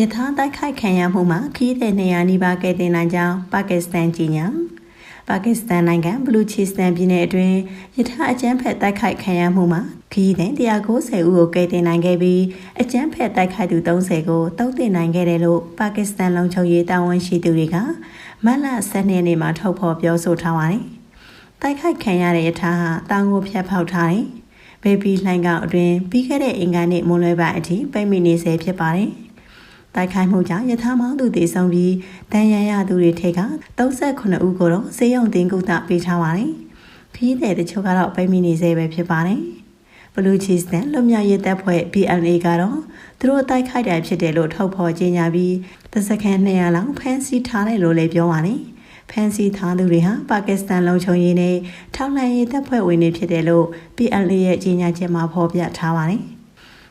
ယထာတိုက်ခိုက်ခံရမှုမှာခီးတဲ့နေရာနီးပါးကယ်တင်နိုင်ကြောင်းပါကစ္စတန်ကြီးညာပါကစ္စတန်နိုင်ငံဘလူချီစတန်ပြည်နယ်အတွင်းယထာအကြမ်းဖက်တိုက်ခိုက်ခံရမှုမှာခီးတဲ့190ဦးကိုကယ်တင်နိုင်ခဲ့ပြီးအကြမ်းဖက်တိုက်ခိုက်သူ30ကိုတုံ့တင်နိုင်ခဲ့တယ်လို့ပါကစ္စတန်လုံခြုံရေးတာဝန်ရှိသူတွေကမတ်လ12ရက်နေ့မှာထုတ်ဖော်ပြောဆိုထားပါတယ်။တိုက်ခိုက်ခံရတဲ့ယထာဟာတောင်ကိုဖျက်ဖောက်ထားတယ်။ဘေဘီလှိုင်းကောင်အတွင်းပြီးခဲ့တဲ့အင်္ဂါနေ့မွန်လွဲပိုင်းအထိပိတ်မိနေဆဲဖြစ်ပါတယ်။ တိုက်ခိုက်မှုကြောင့်ယထာမောင်းသူတည်ဆုံပြီးတန်ရန်ရသူတွေထိက38ဦးကိုတော့စေယုံတင်ကုသပေးထားပါတယ်။ခီးတဲ့တချို့ကတော့ပိတ်မိနေဆဲပဲဖြစ်ပါတယ်။ဘလူးချီစတန်လွတ်မြောက်ရေးတပ်ဖွဲ့ BNA ကတော့သူတို့တိုက်ခိုက်တာဖြစ်တယ်လို့ထုတ်ဖော်ကြေညာပြီးတစကန်200လောက်ဖမ်းဆီးထားတယ်လို့လည်းပြောပါတယ်။ဖမ်းဆီးထားသူတွေဟာပါကစ္စတန်လုံခြုံရေးနဲ့ထောက်လှမ်းရေးတပ်ဖွဲ့ဝင်တွေဖြစ်တယ်လို့ PLA ရဲ့ကြေညာချက်မှာဖော်ပြထားပါတယ်။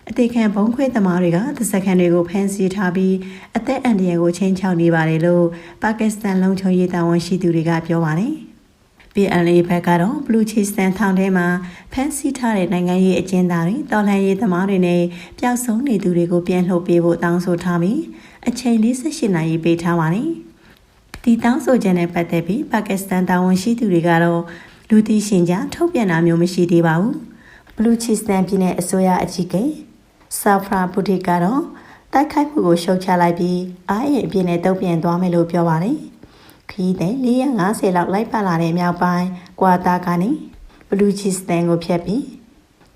အသေးခံဘုံခွေးသမားတွေကသစကန်တွေကိုဖမ်းဆီးထားပြီးအသက်အန္တရာယ်ကိုချင်းချောက်နေပါတယ်လို့ပါကစ္စတန်လုံခြုံရေးတာဝန်ရှိသူတွေကပြောပါတယ်။ PLA ဘက်ကတော့ဘလူးချီစတန်ထောင်ထဲမှာဖမ်းဆီးထားတဲ့နိုင်ငံရေးအကျဉ်းသားတွေတော်လှန်ရေးသမားတွေနဲ့ပျောက်ဆုံးနေသူတွေကိုပြန်လှုပ်ပေးဖို့တောင်းဆိုထားပြီးအချိန်48နာရီပေးထားပါတယ်။ဒီတောင်းဆိုချက်နဲ့ပတ်သက်ပြီးပါကစ္စတန်တာဝန်ရှိသူတွေကတော့လူသိရှင်ကြားထုတ်ပြန်တာမျိုးမရှိသေးပါဘူး။ဘလူးချီစတန်ပြည်နယ်အစိုးရအကြီးအကဲ ဆာဖရာဘူတီကတော့တိုက်ခိုက်မှုကိုရှုတ်ချလိုက်ပြီးအားရင်အပြည့်နဲ့တုံ့ပြန်သွားမယ်လို့ပြောပါတယ်။ခီးတဲ့450လောက်လိုက်ပါလာတဲ့မြောက်ပိုင်းကွာတာကနေဘလူးချီစတန်ကိုဖျက်ပြီး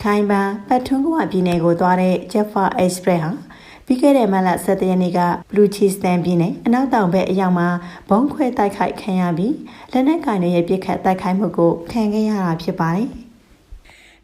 ခိုင်ပန်ပတ်ထွန်းကွာပြည်နယ်ကိုသွားတဲ့ Jaffa Express ဟာပြီးခဲ့တဲ့မလ17ရက်နေ့ကဘလူးချီစတန်ပြည်နယ်အနောက်တောင်ဘက်အရောက်မှာဘုံခွဲတိုက်ခိုက်ခံရပြီးလက်နက်ကင်တွေရဲ့ပြစ်ခတ်တိုက်ခိုက်မှုကိုခံခဲ့ရတာဖြစ်ပါတယ်။